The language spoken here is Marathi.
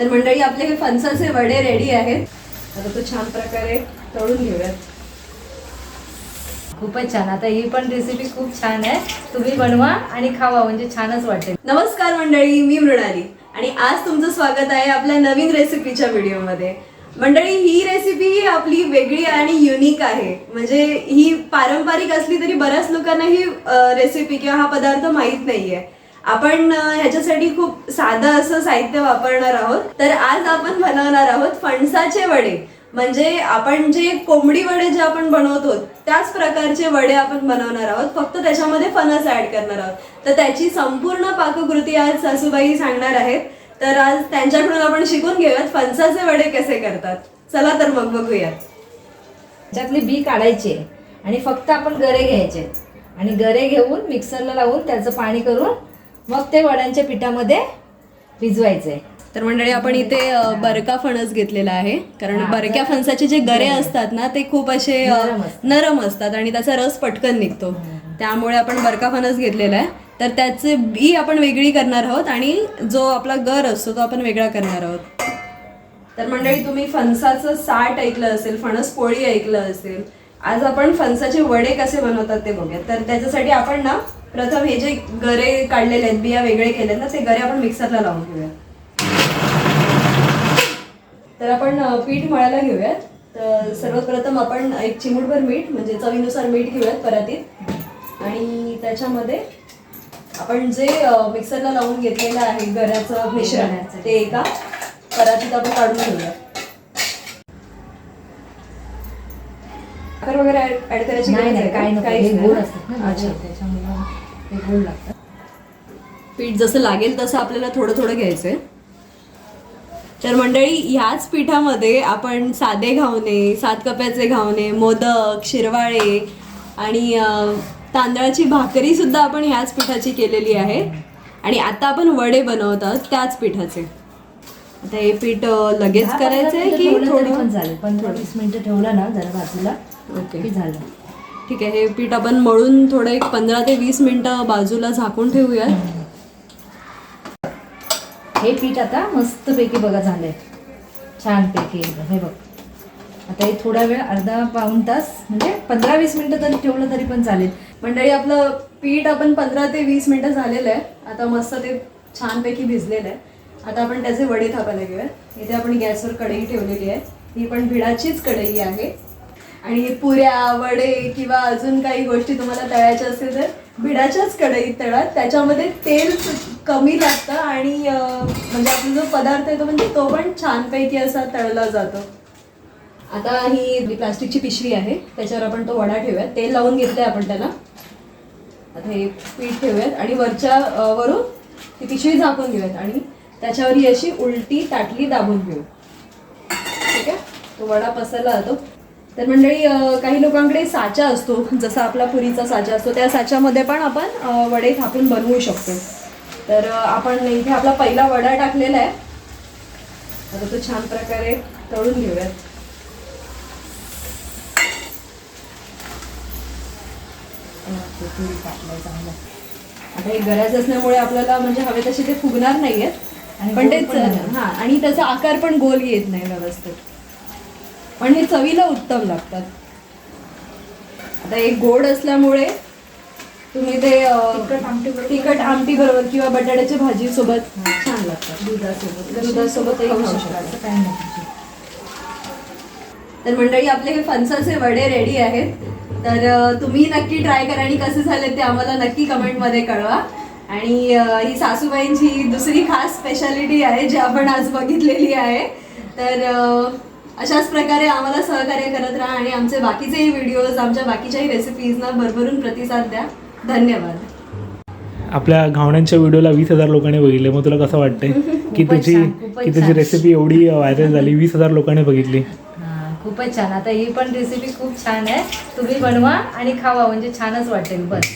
तर मंडळी आपले हे फणसाचे वडे रेडी आहेत. आता तो छान प्रकारे तळून घेऊयात. खूपच छान. आता ही पण रेसिपी खूप छान आहे. तुम्ही बनवा आणि खावा म्हणजे छानच वाटेल. नमस्कार मंडळी मी मृणाली. आणि आज तुमचं स्वागत आहे आपल्या नवीन रेसिपीच्या व्हिडिओमध्ये मंडळी ही रेसिपी ही आपली वेगळी आणि युनिक आहे. म्हणजे ही पारंपरिक असली तरी बऱ्याच लोकांना ही रेसिपी किंवा हा पदार्थ माहीत नाहीये. आपण ह्याच्यासाठी खूप साधं असं साहित्य वापरणार आहोत. तर आज आपण बनवणार आहोत फणसाचे वडे. म्हणजे आपण जे कोंबडी वडे जे आपण बनवतो त्याच प्रकारचे वडे आपण बनवणार आहोत. फक्त त्याच्यामध्ये फणस ऍड करणार आहोत. तर त्याची संपूर्ण पाककृती आज सासूबाई सांगणार आहेत. तर आज त्यांच्याकडून आपण शिकून घेऊयात फणसाचे वडे कसे करतात. चला तर मग बघूयात. त्याच्यातली बी काढायची आणि फक्त आपण गरे घ्यायचे आणि गरे घेऊन मिक्सरला लावून त्याचं पाणी करून मग ते वड्यांच्या पिठामध्ये भिजवायचे तर मंडळी आपण इथे बरका फणस घेतलेला आहे. कारण बरक्या फणसाचे जे गरे असतात ना ते खूप असे अ, नरम असतात. नरम असतात आणि त्याचा रस पटकन निघतो. त्यामुळे आपण बरका फणस घेतलेला आहे. तर त्याचे बी आपण वेगळी करणार आहोत आणि जो आपला गर असतो तो आपण वेगळा करणार आहोत. तर मंडळी तुम्ही फणसाचं साठ ऐकलं असेल फणस पोळी ऐकलं असेल आज आपण फणसाचे वडे कसे बनवतात ते बघूया तर त्याच्यासाठी आपण ना प्रथम हे जे गरे काढलेले आहेत बिया वेगळे केलेत ना ते गरे आपण मिक्सरला लावून घेऊया तर आपण पीठ मळायला घेऊयात. तर सर्वप्रथम आपण एक चिमूटभर मीठ म्हणजे चवीनुसार मीठ घेऊयात परातीत. आणि त्याच्यामध्ये आपण जे मिक्सरला लावून घेतलेलं आहे गऱ्याचं मिश्रण ते एका परातीत आपण काढून घेऊया साखर वगैरे ऍड करायची नाही गरज नाही आहे का? काय नको. काहीच हे नाही गोड ना? असतात ना अच्छा. भाज्या, त्याच्यामुळं हे गोड लागतात. पीठ जसं लागेल तसं आपल्याला थोडं थोडं घ्यायचंय. तर मंडळी ह्याच पिठामध्ये आपण साधे घावणे सात कप्याचे घावणे मोदक शिरवाळे आणि तांदळाची भाकरी सुद्धा आपण ह्याच पिठाची केलेली आहे. आणि आता आपण वडे बनवत आहोत त्याच पिठाचे. आता हे पीठ लगेच करायचंय पंधरा की थोडं? पण चालेल. पंधरा वीस मिनिटं ठेवलं ना जरा बाजूला. ओके. की झालं. ठीक आहे हे पीठ आपण मळून थोडं एक पंधरा ते वीस मिनिटं बाजूला झाकून ठेवूयात. हे पीठ आता मस्तपैकी बघा झालंय. छानपैकी हे बघ. आता हे थोडा वेळ अर्धा पाऊण तास म्हणजे पंधरा वीस मिनिटं तरी ठेवलं तरी पण चालेल. मंडळी आपलं पीठ आपण पंधरा ते वीस मिनिटं झालेलं आहे. आता मस्त ते छानपैकी भिजलेलं आहे. आता आपण त्याचे वडे थापायला घेऊया इथे आपण गॅसवर कढई ठेवलेली आहे. ही पण भिडाचीच कढई आहे. आणि पुऱ्या वडे किंवा अजून काही गोष्टी तुम्हाला तळायच्या असतील तर भिडाच्याच कढईत तळा. त्याच्यामध्ये तेल कमी लागतं आणि म्हणजे आपला जो पदार्थ आहे तो म्हणजे तो पण छानपैकी असा तळला जातो. आता ही प्लास्टिकची पिशवी आहे. त्याच्यावर आपण तो वडा ठेवूयात. तेल लावून घेतलंय आपण त्याला. आता हे पीठ ठेवूयात. आणि वरच्या वरून ती पिशवी झाकून घेऊयात. आणि त्याच्यावर ही अशी उलटी ताटली दाबून घेऊ. ठीक आहे? तो वडा पसरला जातो. तर मंडळी काही लोकांकडे साचा असतो जसा आपला पुरीचा साचा असतो त्या साच्यामध्ये पण आपण वडे थापून बनवू शकतो. तर आपण इथे आपला पहिला वडा टाकलेला आहे. आता तो छान प्रकारे तळून घेऊयात. आता हे गरज असल्यामुळे आपल्याला म्हणजे हवे तसे ते फुगणार नाहीयेत. पण गोल ते पण नाही. हा आणि त्याचा आकार पण गोल येत नाही व्यवस्थित. पण हे चवीला उत्तम लागतात. आता एक गोड असल्यामुळे तुम्ही ते तिखट आमटी बरोबर- किंवा बटाट्याच्या भाजी सोबत छान लागतात. दुधासोबत. खाऊ शकता. नाही. तर मंडळी आपले हे फणसाचे वडे रेडी आहेत. तर तुम्ही नक्की ट्राय करा आणि कसे झाले ते आम्हाला नक्की कमेंटमध्ये कळवा. आणि ही सासूबाईंची दुसरी खास स्पेशालिटी आहे जी आपण आज बघितलेली आहे. तर अशाच प्रकारे आम्हाला सहकार्य करत राहा आणि आमचे बाकीचेही व्हिडिओज आमच्या बाकीच्याही रेसिपीजना भरभरून प्रतिसाद द्या. धन्यवाद. आपल्या घावण्यांच्या व्हिडिओला वीस हजार लोकांनी बघितले. मग तुला कसं वाटतंय? की तुझी की तुझी. रेसिपी एवढी व्हायरल झाली वीस हजार लोकांनी बघितली. खूपच छान. आता ही पण रेसिपी खूप छान आहे. तुम्ही बनवा आणि खावा म्हणजे छानच वाटेल बस